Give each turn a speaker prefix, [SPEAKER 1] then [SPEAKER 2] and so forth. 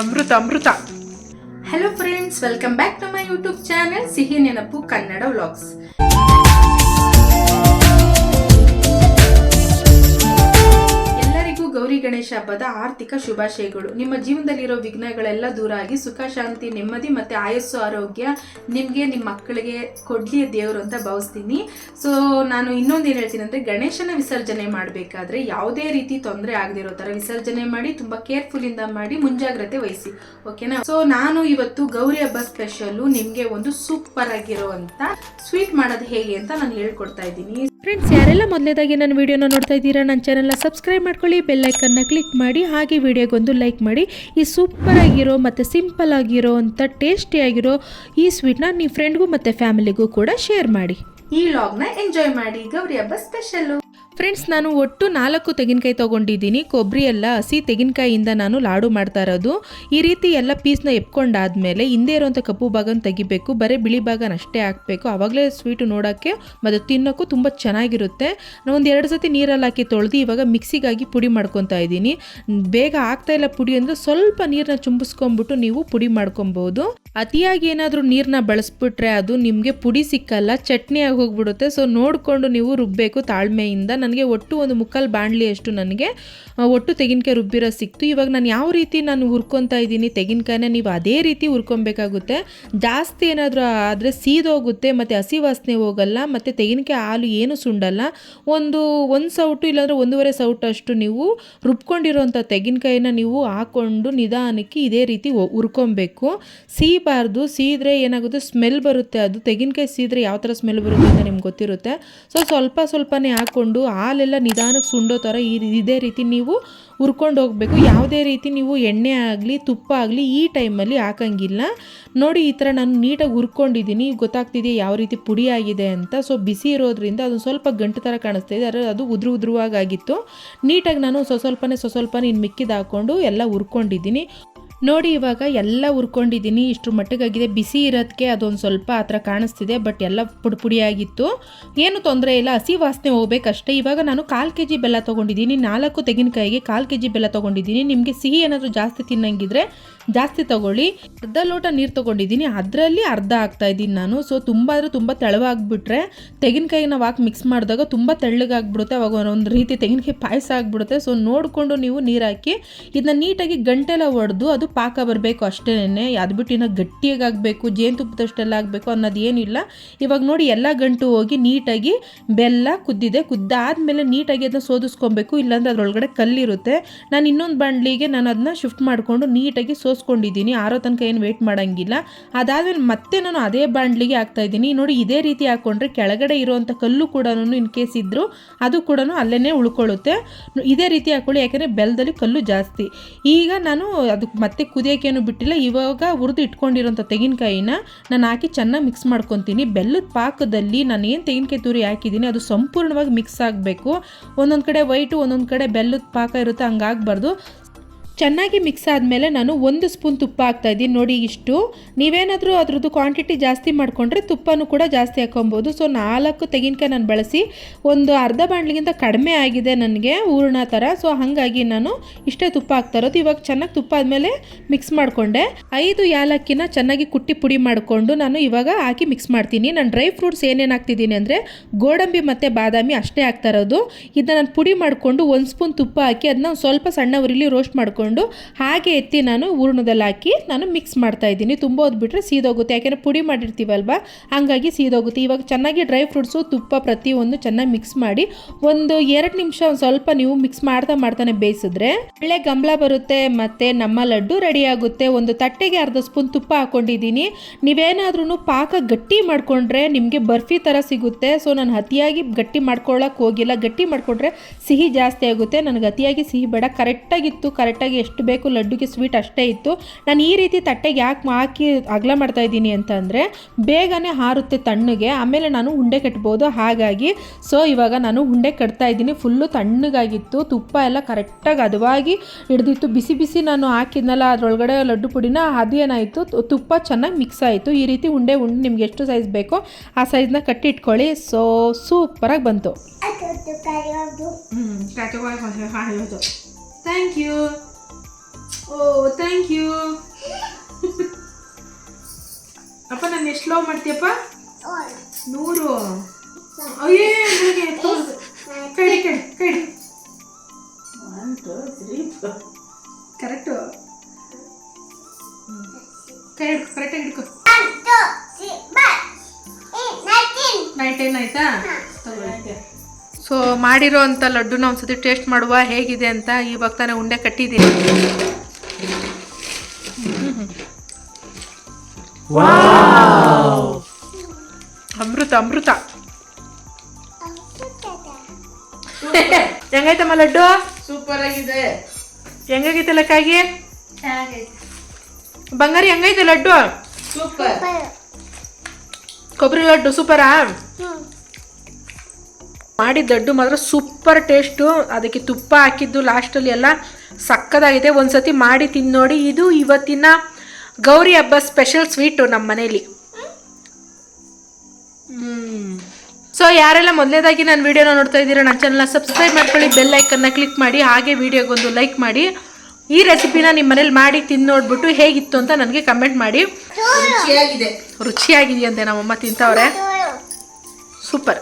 [SPEAKER 1] Amrita Amrita.
[SPEAKER 2] Hello friends welcome back to my YouTube channel ಸಿಹಿ ನೆನಪು Kannada vlogs Ganesha ಹಬ್ಬದ ಆರ್ಥಿಕ ಶುಭಾಶಯಗಳು. ನಿಮ್ಮ ಜೀವನದಲ್ಲಿರೋ ವಿಘ್ನಗಳೆಲ್ಲ ದೂರ ಆಗಿ ಸುಖ, ಶಾಂತಿ, ನೆಮ್ಮದಿ ಮತ್ತೆ ಆಯಸ್ಸು, ಆರೋಗ್ಯ ನಿಮಗೆ ನಿಮ್ಮ ಮಕ್ಕಳಿಗೆ ಕೊಡ್ಲಿ ದೇವರು ಅಂತ ಭಾವಿಸ್ತೀನಿ. ಸೊ ನಾನು ಇನ್ನೊಂದು ಏನು ಹೇಳ್ತೀನಿ ಅಂದರೆ ಗಣೇಶನ ವಿಸರ್ಜನೆ ಮಾಡಬೇಕಾದ್ರೆ ಯಾವುದೇ ರೀತಿ ತೊಂದರೆ ಆಗದಿರೋ ಥರ ವಿಸರ್ಜನೆ ಮಾಡಿ, ತುಂಬ ಕೇರ್ಫುಲ್ಲಿಂದ ಮಾಡಿ ಮುಂಜಾಗ್ರತೆ ವಹಿಸಿ. ಓಕೆನಾ ಸೊ ನಾನು ಇವತ್ತು ಗೌರಿ ಹಬ್ಬ ಸ್ಪೆಷಲ್ಲು ನಿಮಗೆ ಒಂದು ಸೂಪರ್ ಆಗಿರುವಂಥ ಸ್ವೀಟ್ ಮಾಡೋದು ಹೇಗೆ ಅಂತ ನಾನು ಹೇಳ್ಕೊಡ್ತಾ ಇದ್ದೀನಿ.
[SPEAKER 3] ಫ್ರೆಂಡ್ಸ್ ಯಾರೆಲ್ಲ ಮೊದಲೇದಾಗಿ ನನ್ನ ವಿಡಿಯೋನ ನೋಡ್ತಾ ಇದ್ದೀರಾ, ನನ್ನ ಚಾನಲ್ನ ಸಬ್ಸ್ಕ್ರೈಬ್ ಮಾಡ್ಕೊಳ್ಳಿ ಬೆಲ್ಲೈಕನ್ನ ಕ್ಲಿಕ್ ಮಾಡಿ, ಹಾಗೆ ವಿಡಿಯೋಗೊಂದು ಲೈಕ್ ಮಾಡಿ. ಈ ಸೂಪರ್ ಆಗಿರೋ ಮತ್ತು ಸಿಂಪಲ್ ಆಗಿರೋ ಅಂಥ ಟೇಸ್ಟಿ ಆಗಿರೋ ಈ ಸ್ವೀಟ್ನ ನಿಮ್ಮ ಫ್ರೆಂಡ್ಗೂ ಮತ್ತು ಫ್ಯಾಮಿಲಿಗೂ ಕೂಡ ಶೇರ್ ಮಾಡಿ.
[SPEAKER 2] ಈ ವ್ಲಾಗ್ನ ಎಂಜಾಯ್ ಮಾಡಿ. ಗೌರಿ ಹಬ್ಬ ಸ್ಪೆಷಲ್ಲು
[SPEAKER 3] ಫ್ರೆಂಡ್ಸ್, ನಾನು ಒಟ್ಟು ನಾಲ್ಕು ತೆಂಗಿನಕಾಯಿ ತೊಗೊಂಡಿದ್ದೀನಿ. ಕೊಬ್ಬರಿ ಎಲ್ಲ ಹಸಿ, ತೆಂಗಿನಕಾಯಿಯಿಂದ ನಾನು ಲಾಡು ಮಾಡ್ತಾ ಇರೋದು. ಈ ರೀತಿ ಎಲ್ಲ ಪೀಸ್ನ ಎಪ್ಕೊಂಡಾದ್ಮೇಲೆ ಹಿಂದೆ ಇರುವಂಥ ಕಪ್ಪು ಭಾಗನ ತೆಗಿಬೇಕು. ಬರೀ ಬಿಳಿ ಭಾಗನ ಅಷ್ಟೇ ಹಾಕಬೇಕು. ಆವಾಗಲೇ ಸ್ವೀಟು ನೋಡೋಕ್ಕೆ ಮತ್ತು ತಿನ್ನೋಕ್ಕೂ ತುಂಬ ಚೆನ್ನಾಗಿರುತ್ತೆ. ನಾನು ಒಂದು ಎರಡು ಸತಿ ನೀರಲ್ಲಿ ಹಾಕಿ ತೊಳೆದು ಇವಾಗ ಮಿಕ್ಸಿಗಾಗಿ ಪುಡಿ ಮಾಡ್ಕೊತಾ ಇದ್ದೀನಿ. ಬೇಗ ಆಗ್ತಾ ಇಲ್ಲ ಪುಡಿ ಅಂದರೆ ಸ್ವಲ್ಪ ನೀರನ್ನ ಚುಂಬಿಸ್ಕೊಂಡ್ಬಿಟ್ಟು ನೀವು ಪುಡಿ ಮಾಡ್ಕೊಬೋದು. ಅತಿಯಾಗಿ ಏನಾದರೂ ನೀರನ್ನ ಬಳಸ್ಬಿಟ್ರೆ ಅದು ನಿಮಗೆ ಪುಡಿ ಸಿಕ್ಕಲ್ಲ, ಚಟ್ನಿ ಆಗಿ ಹೋಗ್ಬಿಡುತ್ತೆ. ಸೊ ನೋಡಿಕೊಂಡು ನೀವು ರುಬ್ಬಬೇಕು ತಾಳ್ಮೆಯಿಂದ. ನನಗೆ ಒಟ್ಟು ಒಂದು ಮುಕ್ಕಾಲು ಬಾಣಲಿ ಅಷ್ಟು ನನಗೆ ಒಟ್ಟು ತೆಗಿನಕಾಯಿ ರುಬ್ಬಿರೋ ಸಿಕ್ತು. ಇವಾಗ ನಾನು ಯಾವ ರೀತಿ ನಾನು ಹುರ್ಕೊತಾ ಇದ್ದೀನಿ, ತೆಗಿನಕಾಯಿನ ನೀವು ಅದೇ ರೀತಿ ಹುರ್ಕೊಬೇಕಾಗುತ್ತೆ. ಜಾಸ್ತಿ ಏನಾದರೂ ಆದರೆ ಸೀದೋಗುತ್ತೆ, ಮತ್ತು ಹಸಿ ವಾಸನೆ ಹೋಗಲ್ಲ, ಮತ್ತು ತೆಗಿನಕಾಯಿ ಹಾಲು ಏನು ಸುಂಡಲ್ಲ. ಒಂದು ಒಂದು ಸೌಟು ಇಲ್ಲಾಂದರೆ ಒಂದೂವರೆ ಅಷ್ಟು ನೀವು ರುಬ್ಕೊಂಡಿರೋಂಥ ತೆಗಿನಕಾಯಿನ ನೀವು ಹಾಕ್ಕೊಂಡು ನಿಧಾನಕ್ಕೆ ಇದೇ ರೀತಿ ಹುರ್ಕೊಬೇಕು. ಸೀಬಾರ್ದು, ಸೀದ್ರೆ ಏನಾಗುತ್ತೆ, ಸ್ಮೆಲ್ ಬರುತ್ತೆ. ಅದು ತೆಗಿನಕಾಯಿ ಸೀದ್ರೆ ಯಾವ ಥರ ಸ್ಮೆಲ್ ಬರುತ್ತೆ ಅಂತ ನಿಮ್ಗೆ ಗೊತ್ತಿರುತ್ತೆ. ಸೊ, ಸ್ವಲ್ಪ ಸ್ವಲ್ಪನೇ ಹಾಕ್ಕೊಂಡು ಹಾಲೆಲ್ಲ ನಿಧಾನಕ್ಕೆ ಸುಂಡೋ ಥರ ಈ ಇದೇ ರೀತಿ ನೀವು ಹುರ್ಕೊಂಡು ಹೋಗಬೇಕು. ಯಾವುದೇ ರೀತಿ ನೀವು ಎಣ್ಣೆ ಆಗಲಿ, ತುಪ್ಪ ಆಗಲಿ ಈ ಟೈಮಲ್ಲಿ ಹಾಕಂಗಿಲ್ಲ. ನೋಡಿ ಈ ಥರ ನಾನು ನೀಟಾಗಿ ಹುರ್ಕೊಂಡಿದ್ದೀನಿ. ಗೊತ್ತಾಗ್ತಿದೆ ಯಾವ ರೀತಿ ಪುಡಿ ಆಗಿದೆ ಅಂತ? ಸೊ ಬಿಸಿ ಇರೋದ್ರಿಂದ ಅದು ಸ್ವಲ್ಪ ಗಂಟು ಥರ ಕಾಣಿಸ್ತಾ ಇದೆ. ಆದರೆ ಅದು ಉದುರು ಉದುರುವಾಗಿತ್ತು ನೀಟಾಗಿ ನಾನು ಸ್ವಸ್ವಲ್ಪನೇ ಸ್ವಲ್ಪನೇ ಸ್ವಲ್ಪ ಇನ್ನು ಮಿಕ್ಕಿದ ಹಾಕ್ಕೊಂಡು ಎಲ್ಲ ಹುರ್ಕೊಂಡಿದ್ದೀನಿ. ನೋಡಿ, ಇವಾಗ ಎಲ್ಲ ಉರ್ಕೊಂಡಿದ್ದೀನಿ ಇಷ್ಟು ಮಟ್ಟಿಗಾಗಿದೆ. ಬಿಸಿ ಇರೋದಕ್ಕೆ ಅದೊಂದು ಸ್ವಲ್ಪ ಆ ಥರ ಕಾಣಿಸ್ತಿದೆ, ಬಟ್ ಎಲ್ಲ ಪುಡಿ ಪುಡಿಯಾಗಿತ್ತು ಏನು ತೊಂದರೆ ಇಲ್ಲ, ಹಸಿ ವಾಸನೆ ಹೋಗ್ಬೇಕಷ್ಟೇ. ಇವಾಗ ನಾನು ಕಾಲು ಕೆ ಜಿ ಬೆಲ್ಲ ತೊಗೊಂಡಿದ್ದೀನಿ, ನಾಲ್ಕು ತೆಂಗಿನಕಾಯಿಗೆ ಕಾಲು ಕೆ ಜಿ ಬೆಲ್ಲ ತೊಗೊಂಡಿದ್ದೀನಿ. ನಿಮಗೆ ಸಿಹಿ ಏನಾದರೂ ಜಾಸ್ತಿ ತಿನ್ನಂಗಿದ್ರೆ ಜಾಸ್ತಿ ತಗೊಳ್ಳಿ. ಅರ್ಧ ಲೋಟ ನೀರು ತೊಗೊಂಡಿದ್ದೀನಿ, ಅದರಲ್ಲಿ ಅರ್ಧ ಆಗ್ತಾ ಇದ್ದೀನಿ ನಾನು. ಸೊ ತುಂಬ ಅಂದರೆ ತುಂಬ ತೆಳವಾಗಿಬಿಟ್ರೆ ತೆಂಗಿನಕಾಯಿ ನಾವು ಹಾಕಿ ಮಿಕ್ಸ್ ಮಾಡಿದಾಗ ತುಂಬ ತೆಳ್ಳಗಾಗ್ಬಿಡುತ್ತೆ, ಅವಾಗ ಒಂದು ರೀತಿ ತೆಂಗಿನಕಾಯಿ ಪಾಯಸ ಆಗಿಬಿಡುತ್ತೆ. ಸೊ ನೋಡಿಕೊಂಡು ನೀವು ನೀರು ಹಾಕಿ, ಇದನ್ನ ನೀಟಾಗಿ ಗಂಟೆಲ್ಲ ಒಡೆದು, ಅದು ಪಾಕ ಬರಬೇಕು ಅಷ್ಟೇ ಅದು ಬಿಟ್ಟು ಇನ್ನೂ ಗಟ್ಟಿಯಾಗಿ ಆಗಬೇಕು ಜೇನುತುಪ್ಪದಷ್ಟೆಲ್ಲ ಆಗಬೇಕು ಅನ್ನೋದು ಏನಿಲ್ಲ. ಇವಾಗ ನೋಡಿ ಎಲ್ಲ ಗಂಟು ಹೋಗಿ ನೀಟಾಗಿ ಬೆಲ್ಲ ಕುದ್ದಿದೆ. ಕುದ್ದಾದಮೇಲೆ ನೀಟಾಗಿ ಅದನ್ನ ಸೋದಿಸ್ಕೊಬೇಕು, ಇಲ್ಲಾಂದ್ರೆ ಅದರೊಳಗಡೆ ಕಲ್ಲಿರುತ್ತೆ. ನಾನು ಇನ್ನೊಂದು ಬಾಣಲಿಗೆ ನಾನು ಅದನ್ನ ಶಿಫ್ಟ್ ಮಾಡಿಕೊಂಡು ನೀಟಾಗಿ ಸೋಸ್ಕೊಂಡಿದ್ದೀನಿ. ಆರೋ ತನಕ ಏನು ವೇಟ್ ಮಾಡೋಂಗಿಲ್ಲ. ಅದಾದಮೇಲೆ ಮತ್ತೆ ನಾನು ಅದೇ ಬಾಣಲಿಗೆ ಹಾಕ್ತಾ ಇದ್ದೀನಿ. ನೋಡಿ ಇದೇ ರೀತಿ ಹಾಕ್ಕೊಂಡ್ರೆ ಕೆಳಗಡೆ ಇರುವಂಥ ಕಲ್ಲು ಕೂಡ ಇನ್ ಕೇಸ್ ಇದ್ದರೂ ಅದು ಕೂಡ ಅಲ್ಲೇ ಉಳ್ಕೊಳ್ಳುತ್ತೆ. ಇದೇ ರೀತಿ ಹಾಕ್ಕೊಳ್ಳಿ ಯಾಕೆಂದರೆ ಬೆಲ್ಲದಲ್ಲಿ ಕಲ್ಲು ಜಾಸ್ತಿ. ಈಗ ನಾನು ಅದಕ್ಕೆ ಮತ್ತೆ ಕುದಿಯೋಕ್ಕೇನು ಬಿಟ್ಟಿಲ್ಲ. ಇವಾಗ ಹುರಿದು ಇಟ್ಕೊಂಡಿರೋಂಥ ತೆಂಗಿನಕಾಯಿನ ನಾನು ಹಾಕಿ ಚೆನ್ನಾಗಿ ಮಿಕ್ಸ್ ಮಾಡ್ಕೊತೀನಿ. ಬೆಲ್ಲದ ಪಾಕದಲ್ಲಿ ನಾನು ಏನು ತೆಂಗಿನಕಾಯಿ ತುರಿ ಹಾಕಿದ್ದೀನಿ, ಅದು ಸಂಪೂರ್ಣವಾಗಿ ಮಿಕ್ಸ್ ಆಗಬೇಕು. ಒಂದೊಂದು ಕಡೆ ವೈಟು ಒಂದೊಂದು ಕಡೆ ಬೆಲ್ಲದ ಪಾಕ ಇರುತ್ತೆ ಹಂಗಾಗಬಾರ್ದು ಚೆನ್ನಾಗಿ ಮಿಕ್ಸ್ ಆದಮೇಲೆ ನಾನು ಒಂದು ಸ್ಪೂನ್ ತುಪ್ಪ ಹಾಕ್ತಾ ಇದ್ದೀನಿ. ನೋಡಿ ಇಷ್ಟು. ನೀವೇನಾದರೂ ಅದ್ರದ್ದು ಕ್ವಾಂಟಿಟಿ ಜಾಸ್ತಿ ಮಾಡಿಕೊಂಡ್ರೆ ತುಪ್ಪನೂ ಕೂಡ ಜಾಸ್ತಿ ಹಾಕೊಬೋದು ಸೊ ನಾಲ್ಕು ತೆಗಿನಕಾಯಿ ನಾನು ಬಳಸಿ ಒಂದು ಅರ್ಧ ಬಾಣಲಿಗಿಂತ ಕಡಿಮೆ ಆಗಿದೆ ನನಗೆ ಹೂರ್ಣ ಥರ ಸೊ ಹಾಗಾಗಿ ನಾನು ಇಷ್ಟೇ ತುಪ್ಪ ಹಾಕ್ತಾ ಇರೋದು. ಇವಾಗ ಚೆನ್ನಾಗಿ ತುಪ್ಪ ಆದಮೇಲೆ ಮಿಕ್ಸ್ ಮಾಡಿಕೊಂಡೆ. ಐದು ಯಾಲಕ್ಕಿನ ಚೆನ್ನಾಗಿ ಕುಟ್ಟಿ ಪುಡಿ ಮಾಡಿಕೊಂಡು ನಾನು ಇವಾಗ ಹಾಕಿ ಮಿಕ್ಸ್ ಮಾಡ್ತೀನಿ. ನಾನು ಡ್ರೈ ಫ್ರೂಟ್ಸ್ ಏನೇನು ಹಾಕ್ತಿದ್ದೀನಿ ಅಂದರೆ ಗೋಡಂಬಿ ಮತ್ತು ಬಾದಾಮಿ ಅಷ್ಟೇ ಹಾಕ್ತಾ ಇರೋದು. ಇದನ್ನ ನಾನು ಪುಡಿ ಮಾಡಿಕೊಂಡು ಒಂದು ಸ್ಪೂನ್ ತುಪ್ಪ ಹಾಕಿ ಅದನ್ನ ಸ್ವಲ್ಪ ಸಣ್ಣ ಉರಿಲಿ ರೋಸ್ಟ್ ಮಾಡಿಕೊಂಡು ಹಾಗೆ ಎತ್ತಿ ನಾನು ಹೂರ್ಣದಲ್ಲಿ ಹಾಕಿ ನಾನು ಮಿಕ್ಸ್ ಮಾಡ್ತಾ ಇದ್ದೀನಿ. ತುಂಬ ಹೋದ್ಬಿಟ್ರೆ ಸೀದೋಗುತ್ತೆ. ಯಾಕೆಂದರೆ ಪುಡಿ ಮಾಡಿರ್ತೀವಲ್ವ? ಹಾಗಾಗಿ ಸೀದೋಗುತ್ತೆ. ಇವಾಗ ಚೆನ್ನಾಗಿ ಡ್ರೈ ಫ್ರೂಟ್ಸು ತುಪ್ಪ ಪ್ರತಿಯೊಂದು ಚೆನ್ನಾಗಿ ಮಿಕ್ಸ್ ಮಾಡಿ ಒಂದು ಎರಡು ನಿಮಿಷ ಒಂದು ಸ್ವಲ್ಪ ನೀವು ಮಿಕ್ಸ್ ಮಾಡ್ತಾ ಮಾಡ್ತಾನೆ ಬೇಯಿಸಿದ್ರೆ ಒಳ್ಳೆ ಗಂಬಳ ಬರುತ್ತೆ. ಮತ್ತು ನಮ್ಮ ಲಡ್ಡು ರೆಡಿ ಆಗುತ್ತೆ. ಒಂದು ತಟ್ಟೆಗೆ ಅರ್ಧ ಸ್ಪೂನ್ ತುಪ್ಪ ಹಾಕೊಂಡಿದ್ದೀನಿ. ನೀವೇನಾದ್ರೂ ಪಾಕ ಗಟ್ಟಿ ಮಾಡಿಕೊಂಡ್ರೆ ನಿಮಗೆ ಬರ್ಫಿ ಥರ ಸಿಗುತ್ತೆ. ಸೊ ನಾನು ಅತಿಯಾಗಿ ಗಟ್ಟಿ ಮಾಡ್ಕೊಳ್ಳೋಕೆ ಹೋಗಿಲ್ಲ. ಗಟ್ಟಿ ಮಾಡಿಕೊಂಡ್ರೆ ಸಿಹಿ ಜಾಸ್ತಿ ಆಗುತ್ತೆ. ನನಗೆ ಅತಿಯಾಗಿ ಸಿಹಿ ಬೇಡ. ಕರೆಕ್ಟಾಗಿತ್ತು ಕರೆಕ್ಟಾಗಿ ಎಷ್ಟು ಬೇಕು ಲಡ್ಡುಗೆ ಸ್ವೀಟ್ ಅಷ್ಟೇ ಇತ್ತು. ನಾನು ಈ ರೀತಿ ತಟ್ಟೆಗೆ ಯಾಕೆ ಹಾಕಿ ಅಗಲ ಮಾಡ್ತಾ ಇದ್ದೀನಿ ಅಂತಂದರೆ ಬೇಗನೆ ಹಾರುತ್ತೆ ತಣ್ಣಗೆ ಆಮೇಲೆ ನಾನು ಉಂಡೆ ಕಟ್ಬೋದು. ಹಾಗಾಗಿ ಸೊ ಇವಾಗ ನಾನು ಉಂಡೆ ಕಟ್ತಾ ಇದ್ದೀನಿ. ಫುಲ್ಲು ತಣ್ಣಗಾಗಿತ್ತು ತುಪ್ಪ ಎಲ್ಲ ಕರೆಕ್ಟಾಗಿ ಹದವಾಗಿ ಹಿಡ್ದಿತ್ತು. ಬಿಸಿ ಬಿಸಿ ನಾನು ಹಾಕಿದ್ನಲ್ಲ ಅದರೊಳಗಡೆ ಲಡ್ಡು ಪುಡಿನ ಅದು ಏನಾಯಿತು ತುಪ್ಪ ಚೆನ್ನಾಗಿ ಮಿಕ್ಸ್ ಆಯಿತು. ಈ ರೀತಿ ಉಂಡೆ ಉಂಡೆ ನಿಮ್ಗೆ ಎಷ್ಟು ಸೈಜ್ ಬೇಕೋ ಆ ಸೈಜ್ನ ಕಟ್ಟಿಟ್ಕೊಳ್ಳಿ ಸೊ ಸೂಪರಾಗಿ ಬಂತು.
[SPEAKER 2] Thank you
[SPEAKER 3] O thank you ಅಪ್ಪ ನಾನು ಎಷ್ಟು ಲವ್ ಮಾಡ್ತೀಯಪ್ಪ? ನೂರು. ಅಯ್ಯೇ ನನಗೆ. ಕೈಡಿ ಕೈಡಿ ಕೈಡಿ. ಕರೆಕ್ಟು ಕೈ ಹಿಡ್ಕೊ ಕರೆಕ್ಟಾಗಿ ಹಿಡ್ಕೊ. ನೈಟ್ ಟೆನ್ ಆಯ್ತಾ? ಸೊ ಮಾಡಿರೋ ಅಂಥ ಲಡ್ಡುನ ಒಂದ್ಸತಿ ಟೇಸ್ಟ್ ಮಾಡುವ ಹೇಗಿದೆ ಅಂತ ಈವಾಗ ತಾನೇ ಉಂಡೆ ಕಟ್ಟಿದ್ದೀನಿ. ಅಮೃತ ಅಮೃತ ಹೆಂಗೈತಮ್ಮ ಲಡ್ಡು?
[SPEAKER 1] ಸೂಪರ್ ಆಗಿದೆ.
[SPEAKER 3] ಹೆಂಗಾಗೈತೆ ಲಕ್ಕಾಗಿ? ಬಂಗಾರಿ ಹೆಂಗೈತೆ ಲಡ್ಡು?
[SPEAKER 1] ಸೂಪರ್
[SPEAKER 3] ಕೊಬ್ಬರಿ ಲಡ್ಡು ಸೂಪರಾ? ಮಾಡಿದ ಲಡ್ಡು ಮಾತ್ರ ಸೂಪರ್ ಟೇಸ್ಟು. ಅದಕ್ಕೆ ತುಪ್ಪ ಹಾಕಿದ್ದು ಲಾಸ್ಟಲ್ಲಿ ಎಲ್ಲ ಸಕ್ಕದಾಗಿದೆ. ಒಂದ್ಸತಿ ಮಾಡಿ ತಿಂದು ನೋಡಿ ಇದು ಇವತ್ತಿನ ಗೌರಿ ಹಬ್ಬ ಸ್ಪೆಷಲ್ ಸ್ವೀಟು ನಮ್ಮ ಮನೇಲಿ. ಸೊ ಯಾರೆಲ್ಲ ಮೊದಲನೇದಾಗಿ ನಾನು ವಿಡಿಯೋನ ನೋಡ್ತಾ ಇದ್ದೀರಾ ನನ್ನ ಚಾನಲ್ನ ಸಬ್ಸ್ಕ್ರೈಬ್ ಮಾಡ್ಕೊಳ್ಳಿ ಬೆಲ್ ಐಕನ್ನ ಕ್ಲಿಕ್ ಮಾಡಿ ಹಾಗೆ ವಿಡಿಯೋಗೊಂದು ಲೈಕ್ ಮಾಡಿ. ಈ ರೆಸಿಪಿನ ನಿಮ್ಮ ಮನೇಲಿ ಮಾಡಿ ತಿಂದು ನೋಡ್ಬಿಟ್ಟು ಹೇಗಿತ್ತು ಅಂತ ನನಗೆ ಕಮೆಂಟ್ ಮಾಡಿ.
[SPEAKER 1] ರುಚಿಯಾಗಿದೆ.
[SPEAKER 3] ರುಚಿಯಾಗಿದೆಯಂತೆ ನಮ್ಮಮ್ಮ ತಿಂತವ್ರೆ. ಸೂಪರ್